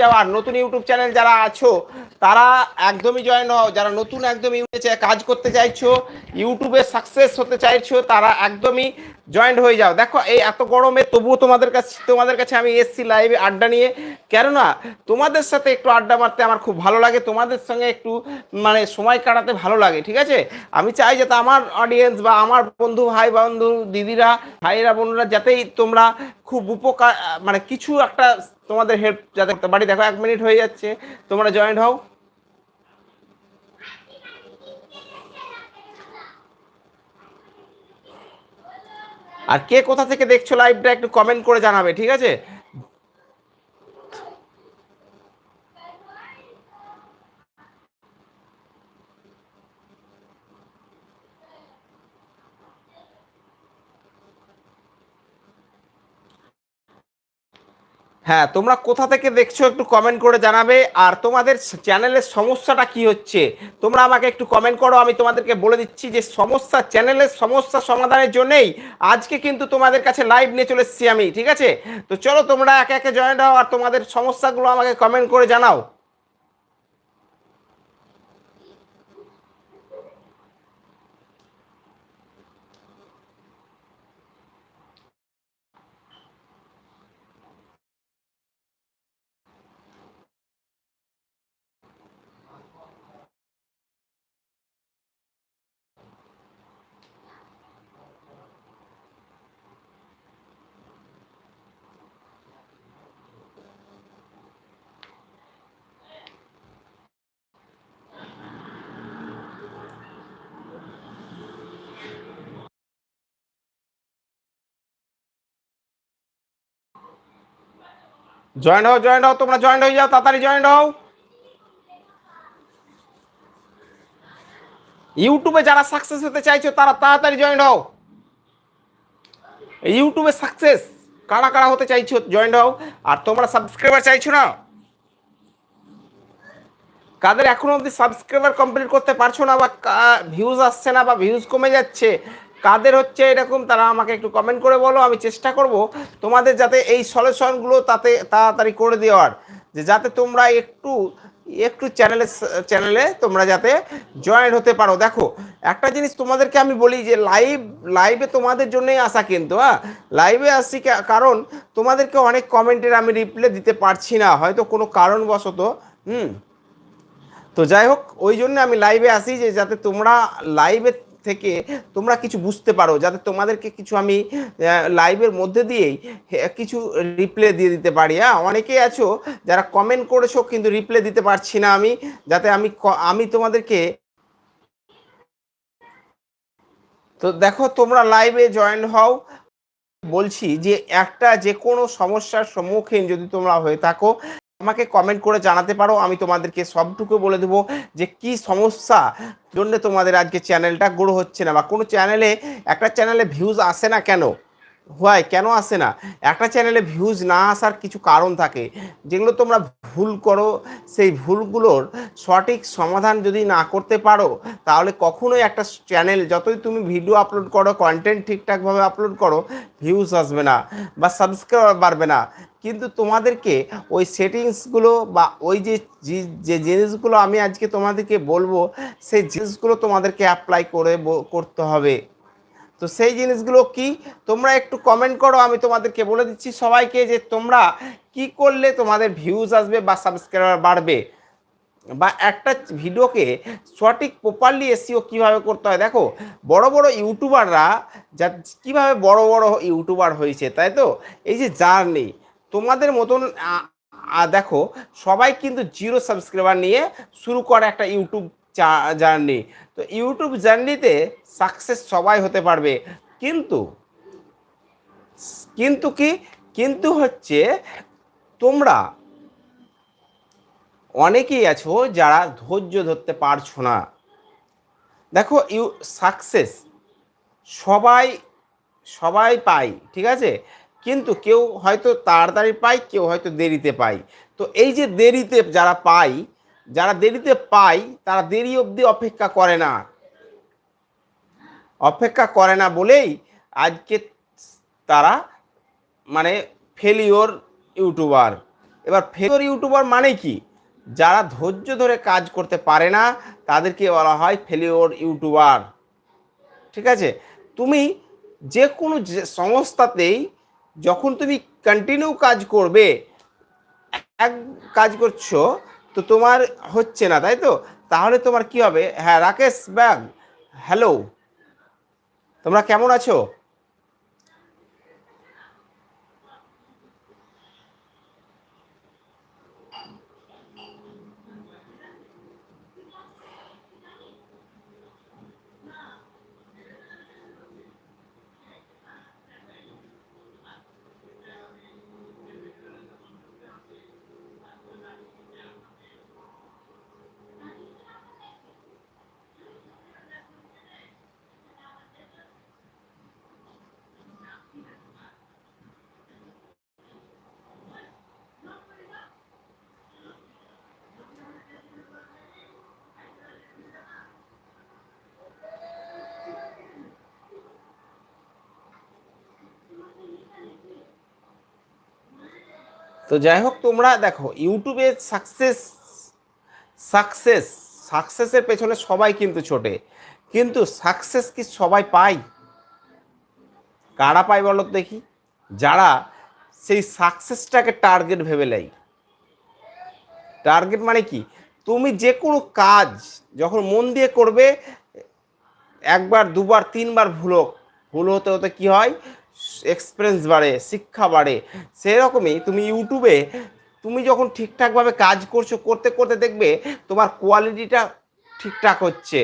যাও আর নতুন YouTube channel যারা আছো, তারা একদমই জয়েন হও। যারা নতুন একদম ইউটিউবে কাজ করতে চাইছো, ইউটিউবে সাকসেস হতে চাইছো, তারা একদমই জয়েন্ট হয়ে যাও। দেখো, এই এত গরমে তবুও তোমাদের কাছে তোমাদের কাছে আমি এসছি লাইভে আড্ডা নিয়ে। কেননা, তোমাদের সাথে একটু আড্ডা মারতে আমার খুব ভালো লাগে, তোমাদের সঙ্গে একটু মানে সময় কাটাতে ভালো লাগে, ঠিক আছে? আমি চাই যাতে আমার অডিয়েন্স বা আমার বন্ধু, ভাই বন্ধু, দিদিরা ভাইরা বোনরা, যাতেই তোমরা খুব উপকার মানে কিছু একটা তোমাদের হেল্প যাতে পারি। দেখো, এক মিনিট হয়ে যাচ্ছে, তোমরা জয়েন্ট হও। আর কে কোথা থেকে দেখছ লাইভটা একটু কমেন্ট করে জানাবে ঠিক আছে? হ্যাঁ তোমরা কোথা থেকে দেখছ একটু কমেন্ট করে জানাবে। আর তোমাদের চ্যানেলের সমস্যাটা কি হচ্ছে? তোমরা আমাকে একটু কমেন্ট করো, আমি তোমাদেরকে বলে দিচ্ছি যে সমস্যা চ্যানেলের সমস্যা সমাধানের জন্যেই আজকে কিন্তু তোমাদের কাছে লাইভ নিয়ে চলে এসেছি আমি, ঠিক আছে? তো চলো তোমরা একে একে জয়েন হও আর তোমাদের সমস্যাগুলো আমাকে কমেন্ট করে জানাও। জয়েন্ট হও জয়েন্ট হও, তোমরা জয়েন্ট হয়ে যাও, তাড়াতাড়ি জয়েন্ট হও। ইউটিউবে যারা সাকসেস হতে চাইছো, তারা তাড়াতাড়ি জয়েন্ট হও। ইউটিউবে সাকসেস কারা কারা হতে চাইছো জয়েন্ট হও। আর তোমরা সাবস্ক্রাইবার চাইছো না? কাদের এখনও অবধি সাবস্ক্রাইবার কমপ্লিট করতে পারছ না বা ভিউজ আসছে না বা ভিউজ কমে যাচ্ছে কাদের হচ্ছে এরকম, তারা আমাকে একটু কমেন্ট করে বলো, আমি চেষ্টা করব তোমাদের যাতে এই সলিউশনগুলো তাতে তাড়াতাড়ি করে দেওয়ার। যে যাতে তোমরা একটু একটু চ্যানেলে চ্যানেলে তোমরা যাতে জয়েন হতে পারো। দেখো, একটা জিনিস তোমাদেরকে আমি বলি যে লাইভ লাইভে তোমাদের জন্যই আসা কিন্তু হ্যাঁ? লাইভে আসছি কা- কারণ তোমাদেরকে অনেক কমেন্টের আমি রিপ্লাই দিতে পারছি না, হয়তো কোনো কারণবশত, হুম? তো যাই হোক, ওই জন্য আমি লাইভে আসি যে যাতে তোমরা লাইভে থেকে তোমরা কিছু বুঝতে পারো, যাতে তোমাদেরকে কিছু আমি লাইভের মধ্যে দিয়েই কিছু রিপ্লে দিয়ে দিতে পারি। হ্যাঁ অনেকেই আছো যারা কমেন্ট করেছ কিন্তু রিপ্লে দিতে পারছি না আমি, যাতে আমি আমি তোমাদেরকে তো দেখো, তোমরা লাইভে জয়েন হও। বলছি যে একটা যে কোনো সমস্যার সম্মুখীন যদি তোমরা হয়ে থাকো আমাকে কমেন্ট করে জানাতে পারো। আমি তোমাদেরকে সবটুকু বলে দেবো যে কি সমস্যা জন্য তোমাদের আজকে চ্যানেলটা গ্রো হচ্ছে না বা কোনো চ্যানেলে একটা চ্যানেলে ভিউজ আসে না কেন? হয় কেন আসে না? একটা চ্যানেলে ভিউজ না আসার কিছু কারণ থাকে। যেগুলো তোমরা ভুল করো, সেই ভুলগুলোর সঠিক সমাধান যদি না করতে পারো, তাহলে কখনোই একটা চ্যানেল যতই তুমি ভিডিও আপলোড করো কন্টেন্ট ঠিকঠাকভাবে আপলোড করো ভিউজ আসবে না বা সাবস্ক্রাইবার বাড়বে না। কিন্তু তোমাদেরকে ওই সেটিংসগুলো বা ওই যে যে জিনিসগুলো আমি আজকে তোমাদেরকে বলব, সেই জিনিসগুলো তোমাদেরকে অ্যাপ্লাই করে করতে হবে। তো সেই জিনিসগুলো কি? তোমরা একটু কমেন্ট করো, আমি তোমাদেরকে বলে দিচ্ছি সবাইকে যে তোমরা কি করলে তোমাদের ভিউজ আসবে বা সাবস্ক্রাইবার বাড়বে? বা একটা ভিডিওকে সঠিক প্রপারলি এসিও কীভাবে করতে হয়? দেখো, বড় বড় ইউটিউবাররা যা কীভাবে বড় বড় ইউটিউবার হয়েছে, তাই তো? এই যে জার্নি, তোমাদের মতন দেখো, সবাই কিন্তু জিরো সাবস্ক্রাইবার নিয়ে শুরু করে একটা ইউটিউব জার্নি। তো ইউটিউব জার্নিতে সাকসেস সবাই হতে পারবে। কিন্তু কিন্তু কি? কিন্তু হচ্ছে তোমরা অনেকেই আছো যারা ধৈর্য ধরতে পারছ না। দেখো, ইউ সাকসেস সবাই সবাই পাই ঠিক আছে? কিন্তু কেউ হয়তো তাড়াতাড়ি পায়, কেউ হয়তো দেরিতে পায়। তো এই যে দেরিতে যারা পাই যারা দেরিতে পায়, তারা দেরি অবধি অপেক্ষা করে না। অপেক্ষা করে না বলেই আজকে তারা মানে ফেলিওর ইউটিউবার এবার ফেলিওর ইউটিউবার মানে কি? যারা ধৈর্য ধরে কাজ করতে পারে না, তাদেরকে বলা হয় ফেলিওর ইউটিউবার ঠিক আছে? তুমি যে কোনো সংস্থাতেই যখন তুমি কন্টিনিউ কাজ করবে, এক কাজ করছ তো তোমার হচ্ছে না, তাই তো? তাহলে তোমার কি হবে? হ্যাঁ রাকেশ ব্যাগ হ্যালো তোমরা কেমন আছো? তো যাই হোক তোমরা দেখো ইউটিউবে সাকসেস সাকসেস সাকসেসের পেছনে সবাই কিন্তু ছোটে। কিন্তু সাকসেস কি সবাই পায়? কারা পায় বলো দেখি? যারা সেই সাকসেসটাকে টার্গেট ভেবে নেয়। টার্গেট মানে কি? তুমি যে কোনো কাজ যখন মন দিয়ে করবে, একবার, দুবার, তিনবার ভুল ভুল হতে হতে কি হয়? এক্সপিরিয়েন্স বাড়ে, শিক্ষা বাড়ে, সেরকমই তুমি ইউটিউবে তুমি যখন ঠিকঠাকভাবে কাজ করছ, করতে করতে দেখবে তোমার কোয়ালিটিটা ঠিকঠাক হচ্ছে।